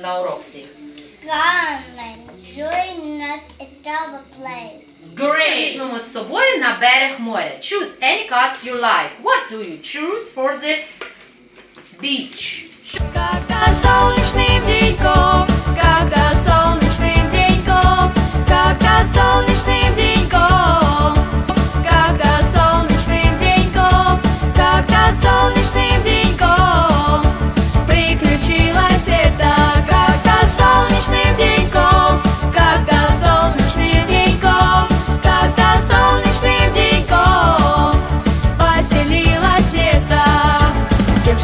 на урок всіх. Come and join us at our place. Great! Візьмемо з собою на берег моря. Choose any cards you like. What do you choose for the beach? Когда солнечным деньком,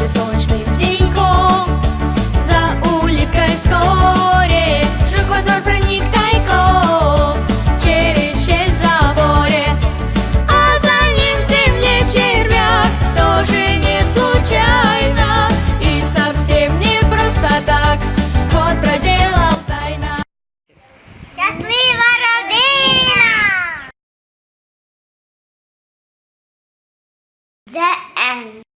Же солнечным деньком За улиткой вскоре Жук во двор проник тайком Через щель в заборе А за ним в земле червяк Тоже не случайно И совсем не просто так Ход проделал тайна Щаслива родина! The end.